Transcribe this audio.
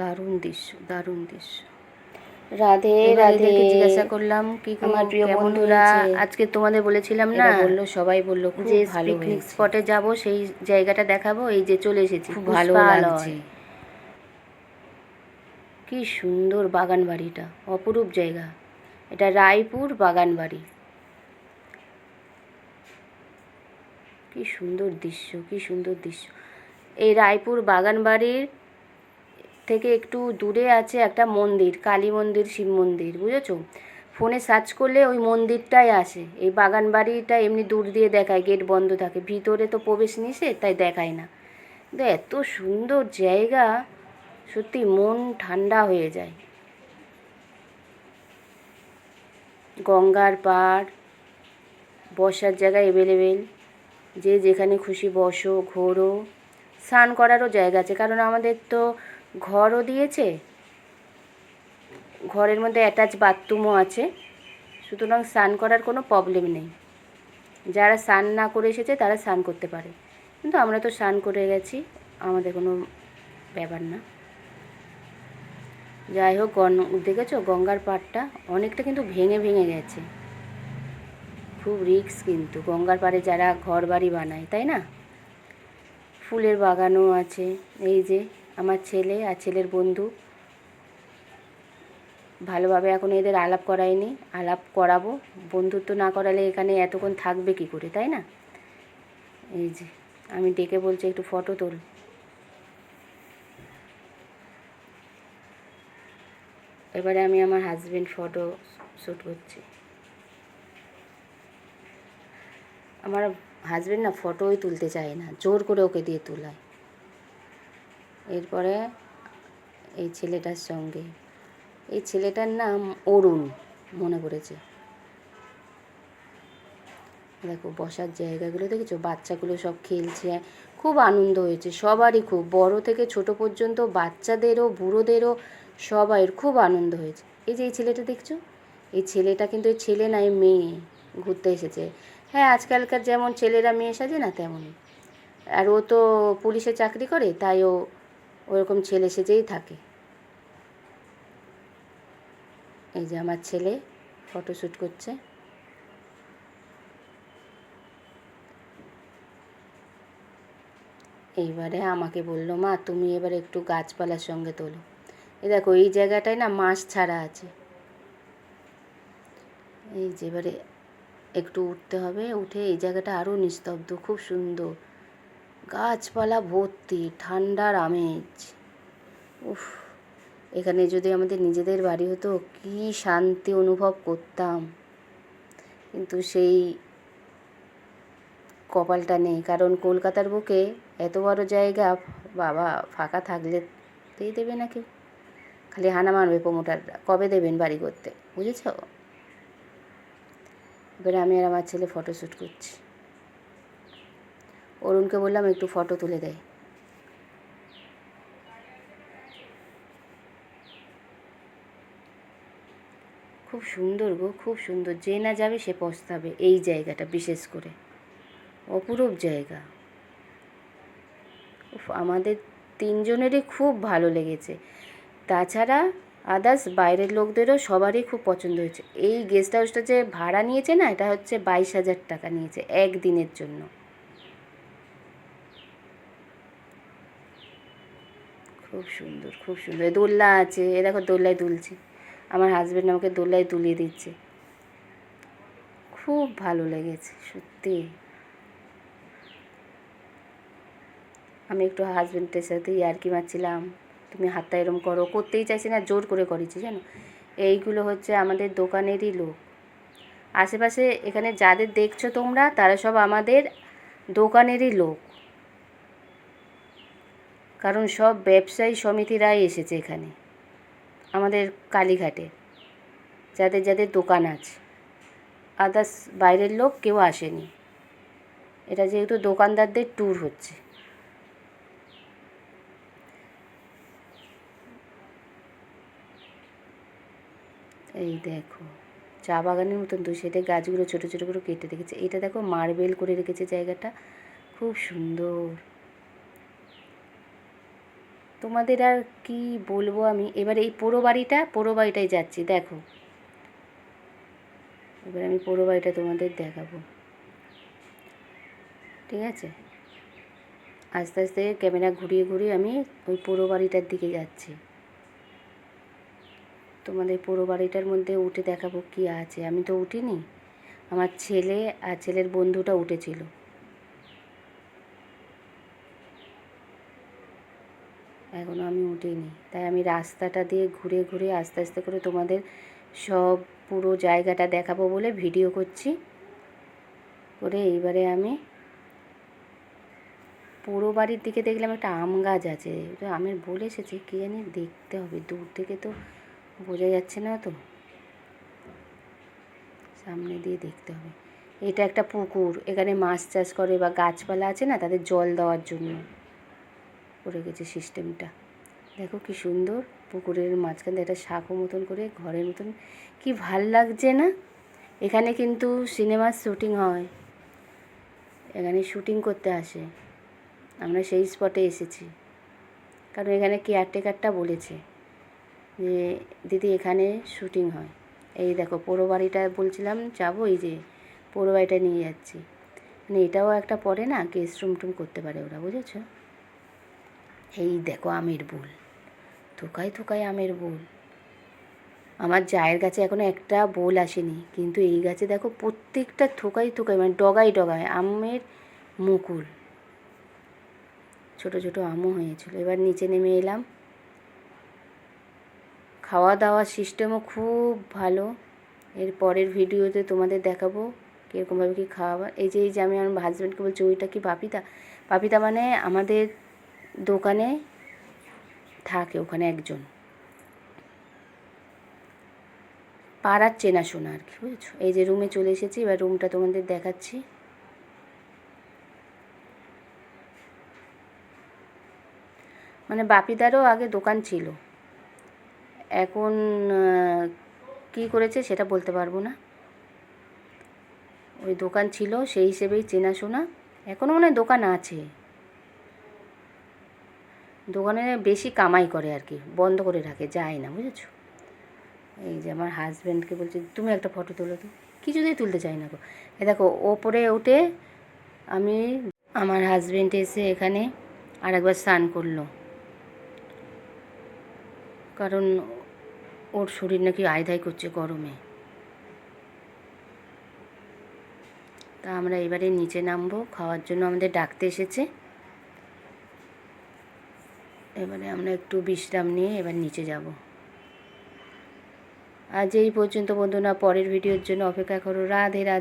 দারুণ দৃশ্য দারুণ দৃশ্য। রাধে রাধে। জিজ্ঞাসা করলাম কি আমার প্রিয় বন্ধুরা, আজকে তোমাদের বলেছিলাম না বলল সবাই বলল যে পিকনিক স্পটে যাব সেই জায়গাটা দেখাবো এই যে চলে এসেছি। খুব ভালো লাগছে। কি সুন্দর বাগান বাড়িটা অপরূপ জায়গা। এটা রায়পুর বাগান বাড়ি। কি সুন্দর দৃশ্য কি সুন্দর দৃশ্য। এই রায়পুর বাগান বাড়ির থেকে একটু দূরে আছে একটা মন্দির, কালী মন্দির, শিব মন্দির, বুঝেছ? ফোনে সার্চ করলে ওই মন্দিরটাই আসে। এই বাগান বাড়িটা এমনি দূর দিয়ে দেখায়, গেট বন্ধ থাকে। ভিতরে তো প্রবেশ নিষেধ, তাই দেখায় না। কিন্তু এত সুন্দর জায়গা, সত্যি মন ঠান্ডা হয়ে যায়। গঙ্গার পাড় বসার জায়গা অ্যাভেলেবেল যে যেখানে খুশি বসো, ঘোরো। স্নান করারও জায়গা আছে, কারণ আমাদের তো ঘরও দিয়েছে। ঘরের মধ্যে অ্যাটাচ বাথরুমও আছে। সুতরাং স্নান করার কোনো প্রবলেম নেই। যারা স্নান না করে এসেছে, তারা স্নান করতে পারে। কিন্তু আমরা তো স্নান করে গেছি, আমাদের কোনো ব্যাপার না। যাই হোক দেখেছ? গঙ্গার পাড়টা অনেকটা কিন্তু ভেঙে ভেঙে গেছে। খুব রিস্ক কিন্তু। গঙ্গার পাড়ে যারা ঘর বাড়ি বানায়, তাই না? ফুলের বাগানও আছে। এই যে আমার ছেলে আর ছেলের বন্ধু। ভালোভাবে এখন এদের আলাপ করায়নি আলাপ করাবো। বন্ধুত্ব না করালে এখানে এতক্ষণ থাকবে কি করে, তাই না? এই যে, আমি ডেকে বলছি, একটু ফটো তোল। এবারে আমি আমার হাজবেন্ড ফটো শ্যুট করছি। আমার হাজবেন্ড না ফটোই তুলতে চায় না, জোর করে ওকে দিয়ে তোলায়। এরপরে এই ছেলেটার সঙ্গে। এই ছেলেটার নাম অরুণ, মনে পড়েছে। দেখো, বসার জায়গাগুলো দেখেছ? বাচ্চাগুলো সব খেলছে, খুব আনন্দ হয়েছে, সবারই খুব। বড় থেকে ছোট পর্যন্ত বাচ্চাদেরও, বুড়োদেরও সবাইয়ের খুব আনন্দ হয়েছে। এই যে এই ছেলেটা দেখছ? এই ছেলেটা কিন্তু এই ছেলে নয়, মেয়ে ঘুরতে এসেছে। হ্যাঁ আজকালকার যেমন ছেলেরা মেয়ে সাজে না তেমনই। আর ও তো পুলিশে চাকরি করে, তাই ও ওরকম ছেলে সেজেই থাকে। এই যে আমার ছেলে ফটোশ্যুট করছে। এইবারে আমাকে বলল, মা, তুমি এবার একটু গাছপালার সঙ্গে তোলো। এই দেখো, এই জায়গাটায় না মাছ ছাড়া আছে। এই যে এবারে একটু উঠতে হবে, উঠে এই জায়গাটা আরও নিস্তব্ধ, খুব সুন্দর। গাছপালা ভর্তি, ঠান্ডার আমেজ। উফ, এখানে যদি আমাদের নিজেদের বাড়ি হতো, কী শান্তি অনুভব করতাম। কিন্তু সেই কপালটা নেই, কারণ কলকাতার বুকে এত বড় জায়গা, বাবা ফাঁকা থাকলে দিয়ে দেবে না কেউ? খালি হানা মারবে প্রমোটাররা। কবে দেবেন বাড়ি করতে? বুঝেছ? এবারে আমি আর আমার ছেলে ফটোশ্যুট করছি। অরুণকে বললাম একটু ফটো তুলে দেয়। খুব সুন্দর গো খুব সুন্দর। যে না যাবে সে পস্তাবে এই জায়গাটা বিশেষ করে। অপরূপ জায়গা। উফ, আমাদের তিনজনেরই খুব ভালো লেগেছে। তাছাড়া আদার্স বাইরের লোকদেরও সবারই খুব পছন্দ হয়েছে। এই গেস্ট হাউসটা যে ভাড়া নিয়েছে না এটা হচ্ছে বাইশ হাজার টাকা নিয়েছে একদিনের জন্য। খুব সুন্দর খুব সুন্দর। এ দোলনা আছে, এ দেখো দোল্লায় দুলছে। আমার হাজব্যান্ড আমাকে দোল্লায় তুলিয়ে দিচ্ছে। খুব ভালো লেগেছে, সত্যি। আমি একটু হাজব্যান্ডের সাথে ইয়ার্কি মারছিলাম। তুমি হাতটা এরম করো, করতেই চাইছি না, জোর করে করেছি, জানো? এইগুলো হচ্ছে আমাদের দোকানেরই লোক। আশেপাশে এখানে যাদের দেখছ তোমরা, তারা সব আমাদের দোকানেরই লোক। কারণ সব ব্যবসায়ী সমিতিরাই এসেছে এখানে, আমাদের কালীঘাটে, যাদের যাদের দোকান আছে। আদার্স বাইরের লোক কেউ আসেনি। এটা যেহেতু দোকানদারদের ট্যুর হচ্ছে। এই দেখো, চা বাগানের মতন দু সাইডে গাছগুলো ছোটো ছোটো করে কেটে রেখেছে। এটা দেখো মার্বেল করে রেখেছে জায়গাটা। খুব সুন্দর। তোমাদের আর কি বলব আমি? এবার এই পোড়ো বাড়িটা, পোড়ো বাড়িটায় যাচ্ছি, দেখো। এবার আমি পোড়ো বাড়িটা তোমাদের দেখাবো। ঠিক আছে? আস্তে আস্তে ক্যামেরা ঘুরিয়ে ঘুরিয়ে আমি ওই পোড়ো বাড়িটার দিকে যাচ্ছি। তোমাদের পোড়ো বাড়িটার মধ্যে উঠে দেখাবো কি আছে। আমি তো উঠিনি। আমার ছেলে আর ছেলের বন্ধুটা উঠেছিল। এখনও আমি উঠিনি। তাই আমি রাস্তাটা দিয়ে ঘুরে ঘুরে আস্তে আস্তে করে তোমাদের সব পুরো জায়গাটা দেখাবো বলে ভিডিও করছি। করে এইবারে আমি পুরো বাড়ির দিকে দেখলাম একটা আম গাছ আছে। ওটা আমের বলে এসেছে, কি জানি দেখতে হবে। দূর থেকে তো বোঝা যাচ্ছে না তো। সামনে দিয়ে দেখতে হবে। এটা একটা পুকুর। এখানে মাছ চাষ করে বা গাছপালা আছে না, তাদের জল দেওয়ার জন্য। করে গেছে সিস্টেমটা। দেখো কি সুন্দর পুকুরের মাঝখানে একটা সাঁকো মতন করে ঘরের মতন। কি ভালো লাগছে না? এখানে কিন্তু সিনেমার শ্যুটিং হয়। এখানে শ্যুটিং করতে আসে। আমরা সেই স্পটে এসেছি। কারণ এখানে কেয়ারটেকারটা বলেছে যে, দিদি, এখানে শ্যুটিং হয়। এই দেখো, পোড়ো বাড়িটা বলছিলাম, যাব এই যে, পোড়ো বাড়িটা নিয়ে যাচ্ছি। মানে এটাও একটা পরে না, গেস্ট রুম টুম করতে পারে ওরা, বুঝেছ? এই দেখো আমের বোল। থোকায় থোকায় আমের বোল। আমার জায়ের গাছে এখনও একটা বোল আসেনি, কিন্তু এই গাছে দেখো প্রত্যেকটা থোকায় থোকায় মানে ডগায় ডগায় আমের মুকুল। ছোট ছোট আমও হয়েছিল। এবার নিচে নেমে এলাম। খাওয়া দাওয়ার সিস্টেমও খুব ভালো। এর পরের ভিডিওতে তোমাদের দেখাবো কীরকমভাবে কী খাওয়া এই যে এই যে আমি আমার হাজব্যান্ডকে বলছি, ওইটা কি পাপিতা? পাপিতা মানে আমাদের দোকানে থাকে ওখানে একজন। পাড়ার চেনাশোনা আর কি, বুঝেছ? এই যে রুমে চলে এসেছি, এবার রুমটা তোমাদের দেখাচ্ছি। মানে বাপিদারও আগে দোকান ছিল। এখন কী করেছে সেটা বলতে পারব না। ওই দোকান ছিল, সেই হিসেবেই চেনাশোনা এখনও মনে দোকান আছে। দোকানে বেশি কামাই করে আর কি, বন্ধ করে রাখে, যায় না, বুঝেছ? এই যে আমার হাজব্যান্ডকে বলছে, তুমি একটা ফটো তোলো তো। কিছুতেই তুলতে চাই না গো। এ দেখো, ওপরে উঠে আমি আমার হাজব্যান্ড এসে এখানে আর একবার স্নান করল। কারণ ওর শরীর নাকি আয়দায় করছে গরমে। তা আমরা এবারে নিচে নামবো, খাওয়ার জন্য আমাদের ডাকতে এসেছে। এবারে আমরা একটু বিশ্রাম নিয়ে এবার নিচে যাব। আজ এই পর্যন্ত বন্ধুরা, পরের ভিডিওর জন্য অপেক্ষা করো। রাধে রাধে।